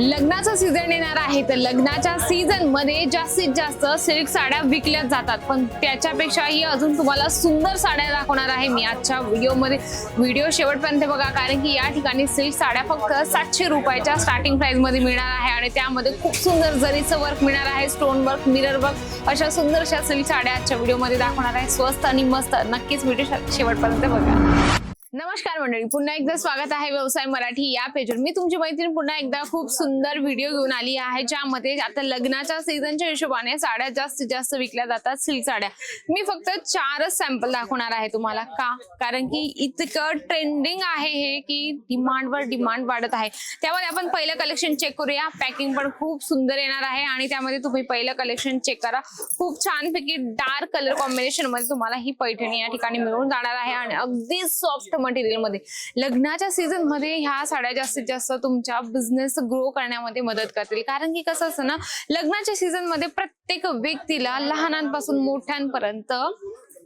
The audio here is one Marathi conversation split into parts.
लग्नाचा सीझन येणार आहे तर लग्नाच्या सीझनमध्ये जास्तीत जास्त सिल्क साड्या विकल्या जातात. पण त्याच्यापेक्षाही अजून तुम्हाला सुंदर साड्या दाखवणार आहे मी आजच्या व्हिडिओमध्ये व्हिडिओ शेवटपर्यंत बघा कारण की या ठिकाणी सिल्क साड्या फक्त सातशे रुपयाच्या स्टार्टिंग प्राइसमध्ये मिळणार आहे आणि त्यामध्ये खूप सुंदर जरीचं वर्क मिळणार आहे स्टोन वर्क मिरर वर्क अशा सुंदर अशा सिल्क साड्या आजच्या व्हिडिओमध्ये दाखवणार आहे. स्वस्त आणि मस्त. नक्कीच व्हिडिओ शेवटपर्यंत बघा. नमस्कार मंडळी पुन्हा एकदा स्वागत आहे व्यवसाय मराठी या पेजवर मी तुमची मैत्रीण पुन्हा एकदा खूप सुंदर व्हिडिओ घेऊन आली आहे ज्यामध्ये आता लग्नाच्या सीझनच्या हिशोबाने साड्या जास्तीत जास्त विकल्या जातात सिल्क साड्या. मी फक्त चारच सॅम्पल दाखवणार आहे तुम्हाला. का? कारण की इतकं ट्रेंडिंग आहे हे की डिमांडवर डिमांड वाढत आहे. त्यामध्ये आपण पहिलं कलेक्शन चेक करूया. पॅकिंग पण खूप सुंदर येणार आहे आणि त्यामध्ये तुम्ही पहिलं कलेक्शन चेक करा. खूप छानपैकी डार्क कलर कॉम्बिनेशनमध्ये तुम्हाला ही पैठणी या ठिकाणी मिळून जाणार आहे आणि अगदी सॉफ्ट मटेरियलमध्ये. लग्नाच्या सीझनमध्ये ह्या साड्या जास्तीत जास्त तुमच्या बिझनेस ग्रो करण्यामध्ये मदत करतील. कारण की कसं असतं ना लग्नाच्या सीझनमध्ये प्रत्येक व्यक्तीला लहानांपासून मोठ्यांपर्यंत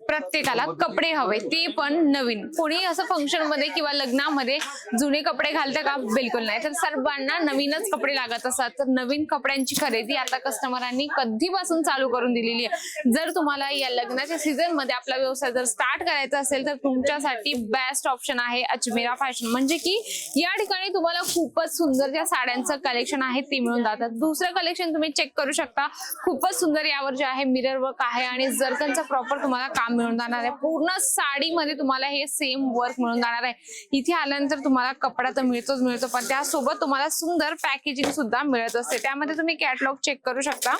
प्रत्येकाला कपडे हवे ते पण नवीन. कोणी असं फंक्शनमध्ये किंवा लग्नामध्ये जुने कपडे घालतं का? बिलकुल नाही. तर सर्वांना नवीनच कपडे लागत असतात. तर नवीन कपड्यांची खरेदी आता कस्टमरांनी कधीपासून चालू करून दिलेली आहे. जर तुम्हाला या लग्नाच्या सीझनमध्ये आपला व्यवसाय जर स्टार्ट करायचा असेल तर तुमच्यासाठी बेस्ट ऑप्शन आहे अजमेरा फॅशन म्हणजे की या ठिकाणी तुम्हाला खूपच सुंदर ज्या साड्यांचं कलेक्शन आहे ते मिळून जातात. दुसरं कलेक्शन तुम्ही चेक करू शकता. खूपच सुंदर यावर जे आहे मिरर वर्क आहे आणि जर्कनचं प्रॉपर तुम्हाला काम मिळून जाणार आहे. पूर्ण साडीमध्ये तुम्हाला हे सेम वर्क मिळून जाणार आहे. इथे आल्यानंतर तुम्हाला कपडा तर मिळतोच मिळतो पण त्यासोबत तुम्हाला सुंदर पॅकेजिंग सुद्धा मिळत असते. त्यामध्ये तुम्ही कॅटलॉग चेक करू शकता.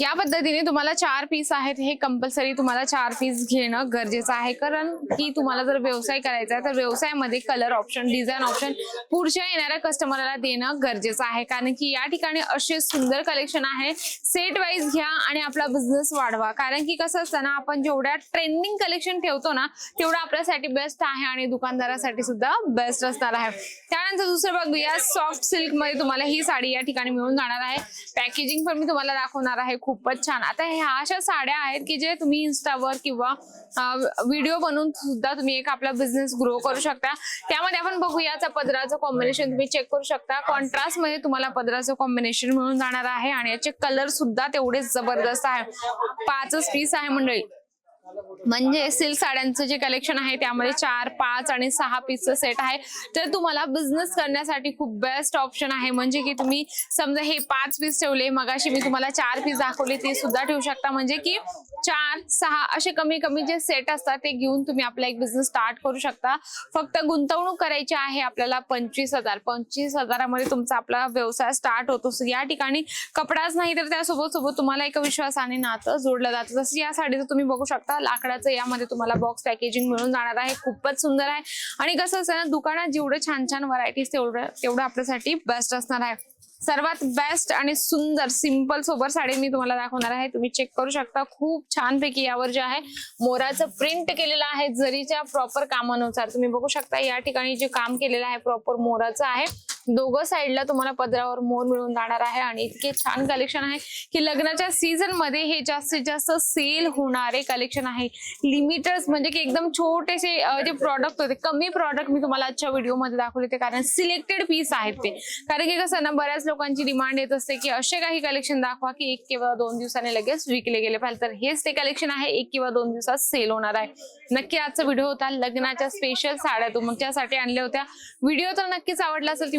या पद्धतीने तुम्हाला चार पीस आहेत. हे कंपल्सरी तुम्हाला चार पीस घेणं गरजेचं आहे. कारण की तुम्हाला जर व्यवसाय करायचा आहे तर व्यवसायामध्ये कलर ऑप्शन डिझाईन ऑप्शन पुढच्या येणाऱ्या कस्टमरला देणं गरजेचं आहे. कारण की या ठिकाणी असे सुंदर कलेक्शन आहे. सेट वाईज घ्या आणि आपला बिझनेस वाढवा. कारण की कसं असतं ना आपण जेवढ्या ट्रेंडिंग कलेक्शन ठेवतो ना तेवढं आपल्यासाठी बेस्ट आहे आणि दुकानदारासाठी सुद्धा बेस्ट असणार आहे. त्यानंतर दुसरं बघूया सॉफ्ट सिल्कमध्ये तुम्हाला ही साडी या ठिकाणी मिळून जाणार आहे. पॅकेजिंग पण मी तुम्हाला दाखवणार आहे. खूपच छान. आता ह्या अशा साड्या आहेत की जे तुम्ही इन्स्टावर किंवा व्हिडिओ बनवून सुद्धा तुम्ही एक आपला बिझनेस ग्रो करू शकता. त्यामध्ये आपण बघूया पदराचं कॉम्बिनेशन तुम्ही चेक करू शकता. कॉन्ट्रास्टमध्ये तुम्हाला पदराचं कॉम्बिनेशन मिळून जाणार आहे आणि याचे कलर सुद्धा तेवढेच जबरदस्त आहे. पाचच पीस आहे मंडळी. म्हणजे सिल्क साड्यांचं जे कलेक्शन आहे त्यामध्ये चार पाच आणि सहा पीसचं सेट आहे. तर तुम्हाला बिझनेस करण्यासाठी खूप बेस्ट ऑप्शन आहे. म्हणजे की तुम्ही समजा हे पाच पीस ठेवले मगाशी मी तुम्हाला चार पीस दाखवले ते सुद्धा ठेवू शकता. म्हणजे की चार सहा असे कमी कमी जे सेट असतात ते घेऊन तुम्ही आपला एक बिझनेस स्टार्ट करू शकता. फक्त गुंतवणूक करायची आहे आपल्याला पंचवीस हजार. पंचवीस हजारामध्ये तुमचा आपला व्यवसाय स्टार्ट होतो. या ठिकाणी कपडाच नाही तर त्यासोबत सोबत तुम्हाला एक विश्वासाने नातं जोडलं जातं. जसं या साडीचं तुम्ही बघू शकता लाकडाचं यामध्ये तुम्हाला बॉक्स पॅकेजिंग मिळून जाणार आहे. खूपच सुंदर आहे. आणि कसं असतं ना दुकानात जेवढे छान छान व्हरायटीज तेवढं तेवढं आपल्यासाठी बेस्ट असणार आहे. सर्वात बेस्ट आणि सुंदर सिंपल सोबर साडी मी तुम्हाला दाखवणार आहे. तुम्ही चेक करू शकता. खूप छानपैकी यावर जे आहे मोराचं प्रिंट केलेलं आहे. जरीच्या प्रॉपर कामानुसार. तुम्ही बघू शकता या ठिकाणी जे काम केलेलं आहे प्रॉपर मोराचं आहे. दोघं साईडला तुम्हाला पदरावर मोर मिळून जाणार आहे आणि इतके छान कलेक्शन आहे की लग्नाच्या सीझनमध्ये हे जास्तीत जास्त सेल होणारे कलेक्शन आहे. लिमिटर्स म्हणजे की एकदम छोटेसे जे प्रॉडक्ट होते कमी प्रॉडक्ट मी तुम्हाला आजच्या व्हिडिओमध्ये दाखवले ते कारण सिलेक्टेड पीस आहेत ते. कारण की कसं ना बऱ्याच लोकांची डिमांड येत असते की असे काही कलेक्शन दाखवा की एक किंवा दोन दिवसाने लगेच विकले गेले पाहिजे. तर हेच ते कलेक्शन आहे एक किंवा दोन दिवसात सेल होणार आहे. नक्की आजचा व्हिडिओ होता लग्नाच्या स्पेशल साड्या. तुमच्यासाठी आणल्या होत्या. व्हिडिओ तर नक्कीच आवडला असेल ती